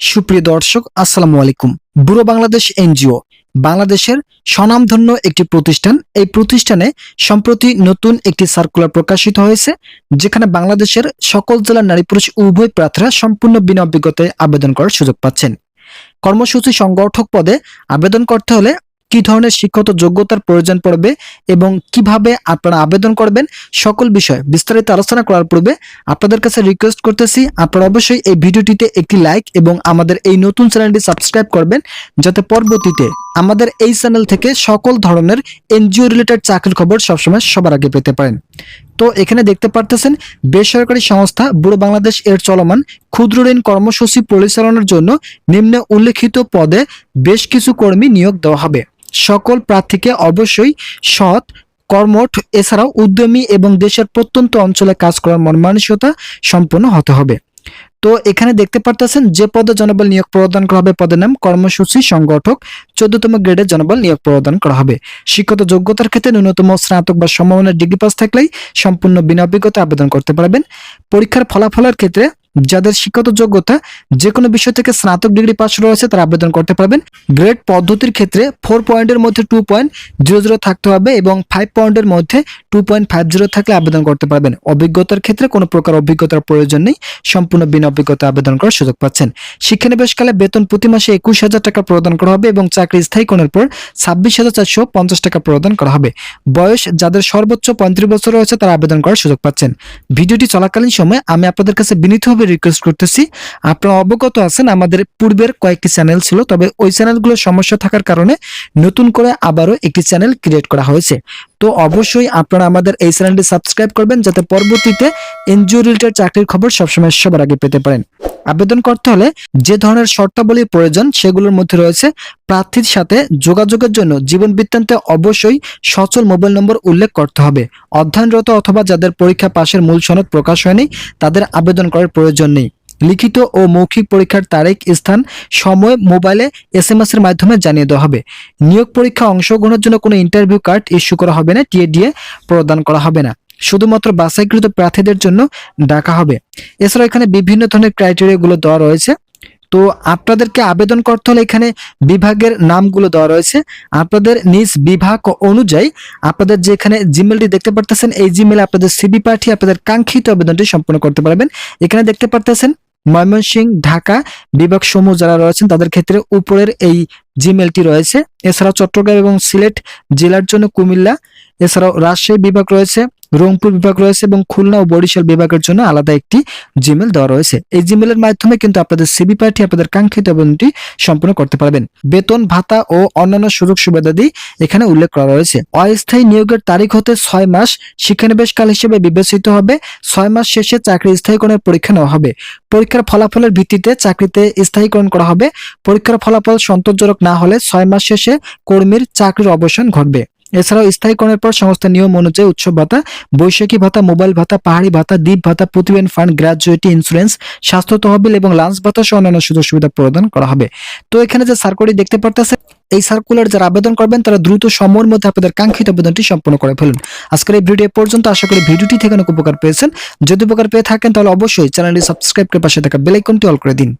সুপ্রিয় দর্শক, আসসালামু আলাইকুম। বুড়ো বাংলাদেশ এনজিও, বাংলাদেশের স্বনামধন্য একটি প্রতিষ্ঠান। এই প্রতিষ্ঠানে সম্প্রতি নতুন একটি সার্কুলার প্রকাশিত হয়েছে, যেখানে বাংলাদেশের সকল জেলার নারী পুরুষ উভয় প্রার্থীরা সম্পূর্ণ বিনা অভিজ্ঞতায় আবেদন করার সুযোগ পাচ্ছেন। কর্মসূচি সংগঠক পদে আবেদন করতে হলে কি ধরনের শিক্ষত যোগ্যতার প্রয়োজন পড়বে এবং কীভাবে আপনারা আবেদন করবেন সকল বিষয় বিস্তারিত আলোচনা করার পূর্বে আপনাদের কাছে রিকোয়েস্ট করতেছি, আপনারা অবশ্যই এই ভিডিওটিতে একটি লাইক এবং আমাদের এই নতুন চ্যানেলটি সাবস্ক্রাইব করবেন যাতে পরবর্তীতে আমাদের এই চ্যানেল থেকে সকল ধরনের এনজিও রিলেটেড চাকরির খবর সবসময় সবার আগে পেতে পারেন। তো এখানে দেখতে পারতেছেন, বেসরকারি সংস্থা বুড়ো বাংলাদেশ এর চলমান ক্ষুদ্র ঋণ কর্মসূচি পরিচালনার জন্য নিম্নে উল্লেখিত পদে বেশ কিছু কর্মী নিয়োগ দেওয়া হবে। সকল প্রার্থীকে অবশ্যই সৎ, কর্মঠ, এছাড়াও উদ্যমী এবং দেশের প্রত্যন্ত অঞ্চলে কাজ করার মন মানসিকতা সম্পন্ন হতে হবে। তো এখানে দেখতে পারতেছেন যে পদে জনবল নিয়োগ প্রদান করা হবে, পদের নাম কর্মসূচি সংগঠক, চোদ্দতম গ্রেডের জনবল নিয়োগ প্রদান করা হবে। শিক্ষত যোগ্যতার ক্ষেত্রে ন্যূনতম স্নাতক বা সমমানের ডিগ্রি পাস থাকলেই সম্পূর্ণ বিনা অভিজ্ঞতা আবেদন করতে পারবেন। পরীক্ষার ফলাফলের ক্ষেত্রে যাদের শিক্ষত যোগ্যতা যে কোনো বিষয় থেকে স্নাতক ডিগ্রি পাস রয়েছে, তারা আবেদন করতে পারবেন। গ্রেড পদ্ধতির ক্ষেত্রে ফোর পয়েন্টের মধ্যে টু পয়েন্ট জিরো জিরো থাকতে হবে এবং ফাইভ পয়েন্টের মধ্যে টু পয়েন্ট ফাইভ জিরো থাকলে আবেদন করতে পারবেন। অভিজ্ঞতার ক্ষেত্রে কোনো প্রকার অভিজ্ঞতার প্রয়োজন নেই, সম্পূর্ণ বিনা অভিজ্ঞতা আবেদন করার সুযোগ পাচ্ছেন। শিক্ষানিবেশকালে বেতন প্রতি মাসে একুশ হাজার টাকা প্রদান করা হবে এবং চাকরি স্থায়ীকরণের পর ছাব্বিশ হাজার চারশো পঞ্চাশ টাকা প্রদান করা হবে। বয়স, যাদের সর্বোচ্চ পঁয়ত্রিশ বছর রয়েছে, তারা আবেদন করার সুযোগ পাচ্ছেন। ভিডিওটি চলাকালীন সময় আমি আপনাদের কাছে বিনীতভাবে রিকোয়েস্ট করতেছি। আপনারা অবগত আছেন, আমাদের পূর্বের কয়েকটি চ্যানেল ছিল, তবে ওই চ্যানেলগুলো সমস্যা থাকার কারণে নতুন করে আবারও একটি চ্যানেল ক্রিয়েট করা হয়েছে। তো অবশ্যই আপনারা আমাদের এই চ্যানেলটি সাবস্ক্রাইব করবেন, যাতে পরবর্তীতে এনজিও রিলেটেড চাকরির খবর সবসময় সবার আগে পেতে পারেন। আবেদন করতে হলে যে ধরনের শর্তাবলী প্রয়োজন সেগুলোর মধ্যে রয়েছে প্রার্থীর সাথে যোগাযোগের জন্য জীবন বৃত্তান্তে অবশ্যই সচল মোবাইল নম্বর উল্লেখ করতে হবে। অধ্যয়নরত অথবা যাদের পরীক্ষা পাশের মূল সনদ প্রকাশ হয়নি, তাদের আবেদন করার প্রয়োজন নেই। লিখিত ও মৌখিক পরীক্ষার তারিখ, স্থান, সময়, মোবাইলে এস এম এর মাধ্যমে জানিয়ে দেওয়া হবে। নিয়োগ পরীক্ষা অংশগ্রহণের জন্য কোনো ইন্টারভিউ কার্ড ইস্যু করা হবে না, টিএডিএ প্রদান করা হবে না। শুধুমাত্র বাছাইকৃত প্রার্থীদের জন্য ডাকা হবে। এছাড়া এখানে বিভিন্ন ধরনের ক্রাইটেরিয়াগুলো দেওয়া রয়েছে। তো আপনাদেরকে আবেদন করতে হলে এখানে বিভাগের নামগুলো দেওয়া রয়েছে। আপনাদের নিজ বিভাগ অনুযায়ী আপনাদের যে এখানে জিমেলটি দেখতে পারতেছেন, এই জিমেলে আপনাদের সিবি পাঠিয়ে আপনাদের কাঙ্ক্ষিত আবেদনটি সম্পন্ন করতে পারবেন। এখানে দেখতে পারতেছেন ময়মনসিংহ, ঢাকা বিভাগ সমূহ যারা রয়েছেন, তাদের ক্ষেত্রে উপরের এই জিমেলটি রয়েছে। এছাড়াও চট্টগ্রাম এবং সিলেট জেলার জন্য কুমিল্লা। এছাড়াও রাজশাহী বিভাগ রয়েছে। রংপুর বিভাগ রয়েছে এবং খুলনা ও বরিশাল বিভাগের জন্য আলাদা একটি জিমেল দেওয়া রয়েছে। এই জিমেলের মাধ্যমে কিন্তু আপনাদের সিবি পাঠিয়ে আপনাদের কাঙ্ক্ষিত আবেদনটি সম্পূর্ণ করতে পারবেন। বেতন, ভাতা ও অন্যান্য সুযোগ সুবিধাদি এখানে উল্লেখ করা রয়েছে। অস্থায়ী নিয়োগের তারিখ হতে ছয় মাস শিক্ষানিবেশকাল হিসেবে বিবেচিত হবে। ছয় মাস শেষে চাকরি স্থায়ীকরণের পরীক্ষা নেওয়া হবে। পরীক্ষার ফলাফলের ভিত্তিতে চাকরিতে স্থায়ীকরণ করা হবে। পরীক্ষার ফলাফল সন্তোষজনক না হলে ছয় মাস শেষে কর্মীর চাকরির অবসান ঘটবে। এছাড়াও স্থায়ীকরণের পর সমস্ত নিয়ম অনুযায়ী উৎসব ভাতা, বৈশাখী ভাতা, মোবাইল ভাতা, পাহাড়ি ভাতা, দ্বীপ ভাতা, প্রতিবেন ফান্ড, গ্রাজুয়েটি, ইন্স্যুরেন্স, স্বাস্থ্য তহবিল এবং লাঞ্চ ভাতা সহ অন্যান্য সুযোগ সুবিধা প্রদান করা হবে। তো এখানে যে সার্কুলার দেখতে পারতেছে এই সার্কুলার যারা আবেদন করবেন, তারা দ্রুত সময়ের মধ্যে আপনাদের কাঙ্ক্ষিত আবেদনটি সম্পন্ন করে ফেলুন। আজকের এই ভিডিও পর্যন্ত আশা করি ভিডিওটি থেকে অনেক উপকার পেয়েছেন। যদি উপকার পেয়ে থাকেন, তাহলে অবশ্যই চ্যানেলটি সাবস্ক্রাইব করে পাশে থাকা বেল আইকনটি অল করে দিন।